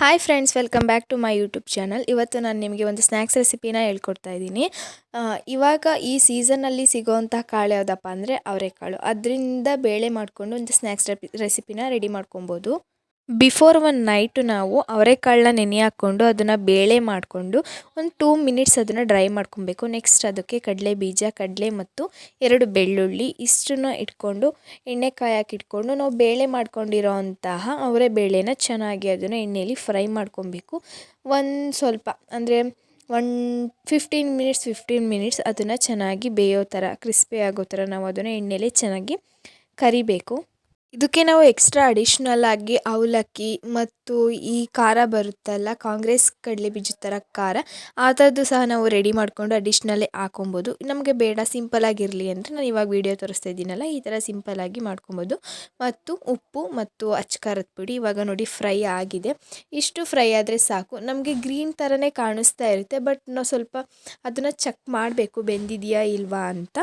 Hi friends welcome back to my YouTube channel ಇವತ್ತು ನಾನು ನಿಮಗೆ ಒಂದು ಸ್ನ್ಯಾಕ್ಸ್ ರೆಸಿಪಿನ ಹೇಳ್ಕೊಡ್ತಾ ಇದ್ದೀನಿ. ಇವಾಗ ಈ ಸೀಸನ್ನಲ್ಲಿ ಸಿಗೋವಂಥ ಕಾಳು ಯಾವುದಪ್ಪ ಅಂದರೆ ಅವರೆಕಾಳು. ಅದರಿಂದ ಬೇಳೆ ಮಾಡಿಕೊಂಡು ಒಂದು ಸ್ನ್ಯಾಕ್ಸ್ ರೆಸಿಪಿನ ರೆಡಿ ಮಾಡ್ಕೊಬೋದು. ಬಿಫೋರ್ ಒನ್ ನೈಟು ನಾವು ಅವರೆಕಾಳನ್ನ ನೆನೆ ಹಾಕ್ಕೊಂಡು ಅದನ್ನು ಬೇಳೆ ಮಾಡಿಕೊಂಡು ಒಂದು ಟೂ ಮಿನಿಟ್ಸ್ ಅದನ್ನು ಡ್ರೈ ಮಾಡ್ಕೊಬೇಕು. ನೆಕ್ಸ್ಟ್ ಅದಕ್ಕೆ ಕಡಲೆ ಬೀಜ, ಕಡಲೆ ಮತ್ತು ಎರಡು ಬೆಳ್ಳುಳ್ಳಿ ಇಷ್ಟನ್ನ ಇಟ್ಕೊಂಡು ಎಣ್ಣೆ ಕಾಯಕ್ಕೆ ಇಟ್ಕೊಂಡು ನಾವು ಬೇಳೆ ಮಾಡ್ಕೊಂಡಿರೋ ಅಂತಹ ಅವರೆ ಬೇಳೆನ ಚೆನ್ನಾಗಿ ಅದನ್ನು ಎಣ್ಣೆಯಲ್ಲಿ ಫ್ರೈ ಮಾಡ್ಕೊಬೇಕು. ಒಂದು ಸ್ವಲ್ಪ ಅಂದರೆ one fifteen minutes fifteen minutes ಅದನ್ನು ಚೆನ್ನಾಗಿ ಬೇಯೋ ಥರ ಕ್ರಿಸ್ಪಿ ಆಗೋ ಥರ ನಾವು ಅದನ್ನು ಎಣ್ಣೆಯಲ್ಲಿ ಚೆನ್ನಾಗಿ ಕರಿಬೇಕು. ಇದಕ್ಕೆ ನಾವು ಎಕ್ಸ್ಟ್ರಾ ಅಡಿಷ್ನಲ್ ಆಗಿ ಅವಲಕ್ಕಿ ಮತ್ತು ಈ ಖಾರ ಬರುತ್ತಲ್ಲ, ಕಾಂಗ್ರೆಸ್ ಕಡಲೆ ಬೀಜ ಥರ ಖಾರ, ಆ ಥರದ್ದು ಸಹ ನಾವು ರೆಡಿ ಮಾಡಿಕೊಂಡು ಅಡಿಷ್ನಲ್ಲೇ ಹಾಕೊಬೋದು ನಮಗೆ ಬೇಡ ಸಿಂಪಲ್ ಆಗಿರಲಿ ಅಂದರೆ ನಾನು ಇವಾಗ ವೀಡಿಯೋ ತೋರಿಸ್ತಾ ಇದ್ದೀನಲ್ಲ, ಈ ಥರ ಸಿಂಪಲ್ ಆಗಿ ಮಾಡ್ಕೊಬೋದು. ಮತ್ತು ಉಪ್ಪು ಮತ್ತು ಅಚ್ಕಾರದ ಪುಡಿ ಇವಾಗ ನೋಡಿ ಫ್ರೈ ಆಗಿದೆ. ಇಷ್ಟು ಫ್ರೈ ಆದರೆ ಸಾಕು. ನಮಗೆ ಗ್ರೀನ್ ಥರನೇ ಕಾಣಿಸ್ತಾ ಇರುತ್ತೆ ಬಟ್ ನಾವು ಸ್ವಲ್ಪ ಅದನ್ನು ಚೆಕ್ ಮಾಡಬೇಕು, ಬೆಂದಿದೆಯಾ ಇಲ್ವಾ ಅಂತ.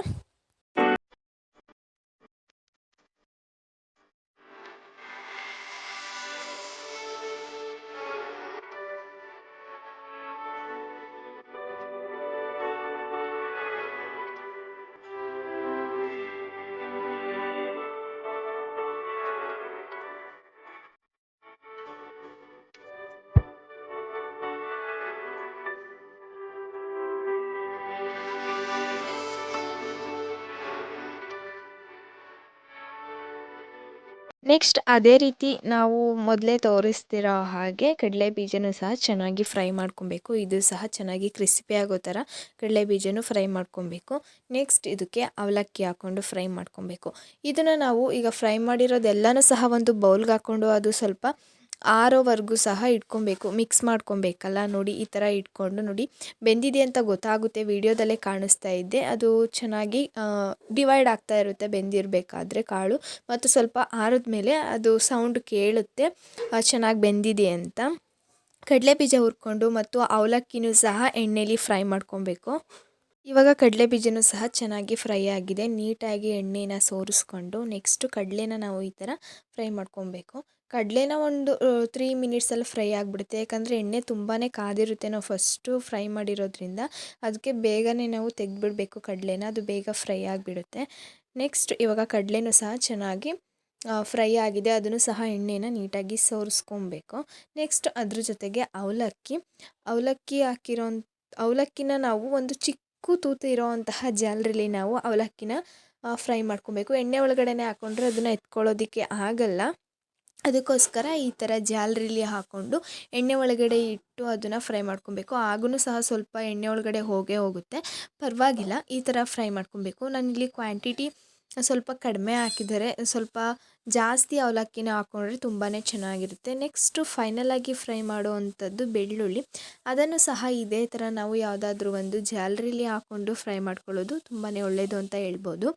ನೆಕ್ಸ್ಟ್ ಅದೇ ರೀತಿ ನಾವು ಮೊದಲೇ ತೋರಿಸ್ತಿರೋ ಹಾಗೆ ಕಡಲೆ ಬೀಜನೂ ಸಹ ಚೆನ್ನಾಗಿ ಫ್ರೈ ಮಾಡ್ಕೊಬೇಕು. ಇದು ಸಹ ಚೆನ್ನಾಗಿ ಕ್ರಿಸ್ಪಿ ಆಗೋ ಥರ ಕಡಲೆ ಬೀಜನೂ ಫ್ರೈ ಮಾಡ್ಕೊಬೇಕು. ನೆಕ್ಸ್ಟ್ ಇದಕ್ಕೆ ಅವಲಕ್ಕಿ ಹಾಕ್ಕೊಂಡು ಫ್ರೈ ಮಾಡ್ಕೊಬೇಕು. ಇದನ್ನು ನಾವು ಈಗ ಫ್ರೈ ಮಾಡಿರೋದೆಲ್ಲನೂ ಸಹ ಒಂದು ಬೌಲ್ಗೆ ಹಾಕ್ಕೊಂಡು ಅದು ಸ್ವಲ್ಪ ಆರೋವರೆಗೂ ಸಹ ಇಟ್ಕೊಬೇಕು ಮಿಕ್ಸ್ ಮಾಡ್ಕೊಬೇಕಲ್ಲ ನೋಡಿ, ಈ ಥರ ಇಟ್ಕೊಂಡು ನೋಡಿ. ಬೆಂದಿದೆ ಅಂತ ಗೊತ್ತಾಗುತ್ತೆ, ವಿಡಿಯೋದಲ್ಲೇ ಕಾಣಿಸ್ತಾ ಇದ್ದೆ ಅದು ಚೆನ್ನಾಗಿ ಡಿವೈಡ್ ಆಗ್ತಾ ಇರುತ್ತೆ ಬೆಂದಿರಬೇಕಾದ್ರೆ ಕಾಳು. ಮತ್ತು ಸ್ವಲ್ಪ ಆರಿದ ಮೇಲೆ ಅದು ಸೌಂಡ್ ಕೇಳುತ್ತೆ ಚೆನ್ನಾಗಿ ಬೆಂದಿದೆ ಅಂತ. ಕಡಲೆ ಬೀಜ ಹುರ್ಕೊಂಡು ಮತ್ತು ಅವಲಕ್ಕಿನೂ ಸಹ ಎಣ್ಣೆಲಿ ಫ್ರೈ ಮಾಡ್ಕೊಬೇಕು. ಇವಾಗ ಕಡಲೆ ಬೀಜನೂ ಸಹ ಚೆನ್ನಾಗಿ ಫ್ರೈ ಆಗಿದೆ. ನೀಟಾಗಿ ಎಣ್ಣೆನ ಸೋರಿಸ್ಕೊಂಡು ನೆಕ್ಸ್ಟು ಕಡಲೆನ ನಾವು ಈ ಥರ ಫ್ರೈ ಮಾಡ್ಕೊಬೇಕು. ಕಡಲೆನ ಒಂದು ತ್ರೀ ಮಿನಿಟ್ಸಲ್ಲಿ ಫ್ರೈ ಆಗಿಬಿಡುತ್ತೆ. ಯಾಕಂದರೆ ಎಣ್ಣೆ ತುಂಬಾ ಕಾದಿರುತ್ತೆ ನಾವು ಫಸ್ಟು ಫ್ರೈ ಮಾಡಿರೋದ್ರಿಂದ. ಅದಕ್ಕೆ ಬೇಗನೆ ನಾವು ತೆಗೆದ್ಬಿಡ್ಬೇಕು ಕಡಲೆನ. ಅದು ಬೇಗ ಫ್ರೈ ಆಗಿಬಿಡುತ್ತೆ. ನೆಕ್ಸ್ಟ್ ಇವಾಗ ಕಡಲೆನೂ ಸಹ ಚೆನ್ನಾಗಿ ಫ್ರೈ ಆಗಿದೆ. ಅದನ್ನು ಸಹ ಎಣ್ಣೆನ ನೀಟಾಗಿ ಸೋರಿಸ್ಕೊಬೇಕು. ನೆಕ್ಸ್ಟ್ ಅದ್ರ ಜೊತೆಗೆ ಅವಲಕ್ಕಿ. ಅವಲಕ್ಕಿ ಹಾಕಿರೋ ಅವಲಕ್ಕಿನ ನಾವು ಒಂದು ಚಿಕ್ಕ ತೂತು ಇರೋವಂತಹ ಜಾಲರಿಲಿ ನಾವು ಅವಲಕ್ಕಿನ ಫ್ರೈ ಮಾಡ್ಕೊಬೇಕು. ಎಣ್ಣೆ ಒಳಗಡೆನೆ ಹಾಕ್ಕೊಂಡ್ರೆ ಅದನ್ನು ಎತ್ಕೊಳ್ಳೋದಕ್ಕೆ ಆಗಲ್ಲ. ಅದಕ್ಕೋಸ್ಕರ ಈ ಥರ ಜಾಲರಿಲಿ ಹಾಕ್ಕೊಂಡು ಎಣ್ಣೆ ಒಳಗಡೆ ಇಟ್ಟು ಅದನ್ನು ಫ್ರೈ ಮಾಡ್ಕೊಬೇಕು. ಆಗೂ ಸಹ ಸ್ವಲ್ಪ ಎಣ್ಣೆ ಒಳಗಡೆ ಹೋಗೇ ಹೋಗುತ್ತೆ. ಪರವಾಗಿಲ್ಲ, ಈ ಥರ ಫ್ರೈ ಮಾಡ್ಕೊಬೇಕು. ನಾನಿಲ್ಲಿ ಕ್ವಾಂಟಿಟಿ ಸ್ವಲ್ಪ ಕಡಿಮೆ ಹಾಕಿದರೆ ಸ್ವಲ್ಪ ಜಾಸ್ತಿ ಅವಲಕ್ಕಿನ ಹಾಕ್ಕೊಂಡ್ರೆ ತುಂಬಾ ಚೆನ್ನಾಗಿರುತ್ತೆ. ನೆಕ್ಸ್ಟು ಫೈನಲಾಗಿ ಫ್ರೈ ಮಾಡುವಂಥದ್ದು ಬೆಳ್ಳುಳ್ಳಿ. ಅದನ್ನು ಸಹ ಇದೇ ಥರ ನಾವು ಯಾವುದಾದ್ರೂ ಒಂದು ಜಾಲ್ರಿಲಿ ಹಾಕ್ಕೊಂಡು ಫ್ರೈ ಮಾಡ್ಕೊಳ್ಳೋದು ತುಂಬಾ ಒಳ್ಳೆಯದು ಅಂತ ಹೇಳ್ಬೋದು.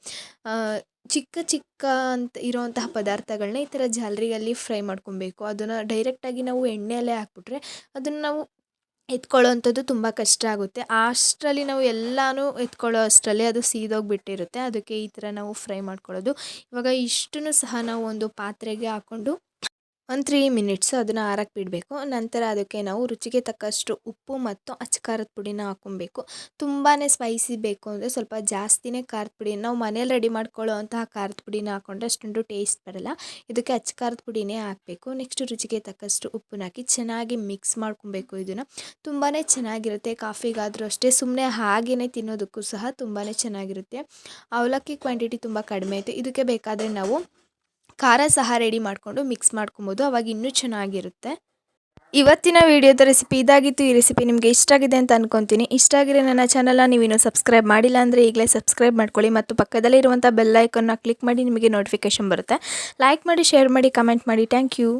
ಚಿಕ್ಕ ಚಿಕ್ಕ ಅಂತ ಇರೋವಂತಹ ಪದಾರ್ಥಗಳನ್ನ ಈ ಥರ ಜಾಲರಿಯಲ್ಲಿ ಫ್ರೈ ಮಾಡ್ಕೊಬೇಕು. ಅದನ್ನು ಡೈರೆಕ್ಟಾಗಿ ನಾವು ಎಣ್ಣೆಯಲ್ಲೇ ಹಾಕ್ಬಿಟ್ರೆ ಅದನ್ನು ನಾವು ಎತ್ಕೊಳ್ಳೋವಂಥದ್ದು ತುಂಬ ಕಷ್ಟ ಆಗುತ್ತೆ. ಅಷ್ಟರಲ್ಲಿ ನಾವು ಎಲ್ಲನೂ ಎತ್ಕೊಳ್ಳೋ ಅಷ್ಟರಲ್ಲಿ ಅದು ಸೀದೋಗಿಬಿಟ್ಟಿರುತ್ತೆ. ಅದಕ್ಕೆ ಈ ಥರ ನಾವು ಫ್ರೈ ಮಾಡ್ಕೊಳ್ಳೋದು. ಇವಾಗ ಇಷ್ಟನ್ನು ಸಹ ನಾವು ಒಂದು ಪಾತ್ರೆಗೆ ಹಾಕ್ಕೊಂಡು ಒಂದು ತ್ರೀ ಮಿನಿಟ್ಸ್ ಅದನ್ನು ಆರಕ್ಕೆ ಬಿಡಬೇಕು. ನಂತರ ಅದಕ್ಕೆ ನಾವು ರುಚಿಗೆ ತಕ್ಕಷ್ಟು ಉಪ್ಪು ಮತ್ತು ಅಚ್ಕಾರದ ಪುಡಿನ ಹಾಕೊಬೇಕು ತುಂಬಾ ಸ್ಪೈಸಿ ಬೇಕು ಅಂದರೆ ಸ್ವಲ್ಪ ಜಾಸ್ತಿನೇ ಖಾರದ ಪುಡಿ. ನಾವು ಮನೇಲಿ ರೆಡಿ ಮಾಡ್ಕೊಳ್ಳೋ ಅಂತಹ ಖಾರದ ಪುಡಿನ ಹಾಕೊಂಡ್ರೆ ಅಷ್ಟೊಂದು ಟೇಸ್ಟ್ ಬರಲ್ಲ. ಇದಕ್ಕೆ ಅಚ್ಕಾರದ ಪುಡಿನೇ ಹಾಕಬೇಕು. ನೆಕ್ಸ್ಟ್ ರುಚಿಗೆ ತಕ್ಕಷ್ಟು ಉಪ್ಪನ್ನ ಹಾಕಿ ಚೆನ್ನಾಗಿ ಮಿಕ್ಸ್ ಮಾಡ್ಕೊಬೇಕು ಇದನ್ನು. ತುಂಬಾ ಚೆನ್ನಾಗಿರುತ್ತೆ. ಕಾಫಿಗಾದರೂ ಅಷ್ಟೇ ಸುಮ್ಮನೆ ಹಾಗೇ ತಿನ್ನೋದಕ್ಕೂ ಸಹ ತುಂಬಾ ಚೆನ್ನಾಗಿರುತ್ತೆ. ಅವಲಕ್ಕಿ ಕ್ವಾಂಟಿಟಿ ತುಂಬ ಕಡಿಮೆ ಇದೆ ಇದಕ್ಕೆ ಬೇಕಾದರೆ ನಾವು ಖಾರ ಸಹ ರೆಡಿ ಮಾಡಿಕೊಂಡು ಮಿಕ್ಸ್ ಮಾಡ್ಕೊಬೋದು, ಅವಾಗ ಇನ್ನೂ ಚೆನ್ನಾಗಿರುತ್ತೆ. ಇವತ್ತಿನ ವಿಡಿಯೋದ ರೆಸಿಪಿ ಇದಾಗಿತ್ತು, ಈ ರೆಸಿಪಿ ನಿಮಗೆ ಇಷ್ಟ ಆಗಿದೆ ಅಂತ ಅನ್ಕೊತೀನಿ. ಇಷ್ಟ ಆಗಿರೋ ನನ್ನ ಚಾನಲ್ನ ನೀವಿನ್ನೂ ಸಬ್ಸ್ಕ್ರೈಬ್ ಮಾಡಿಲ್ಲ ಅಂದರೆ ಈಗಲೇ ಸಬ್ಸ್ಕ್ರೈಬ್ ಮಾಡ್ಕೊಳ್ಳಿ ಮತ್ತು ಪಕ್ಕದಲ್ಲಿರುವಂಥ ಬೆಲ್ ಐಕನ್ನ ಕ್ಲಿಕ್ ಮಾಡಿ ನಿಮಗೆ ನೋಟಿಫಿಕೇಷನ್ ಬರುತ್ತೆ. ಲೈಕ್ ಮಾಡಿ ಶೇರ್ ಮಾಡಿ ಕಮೆಂಟ್ ಮಾಡಿ. Thank you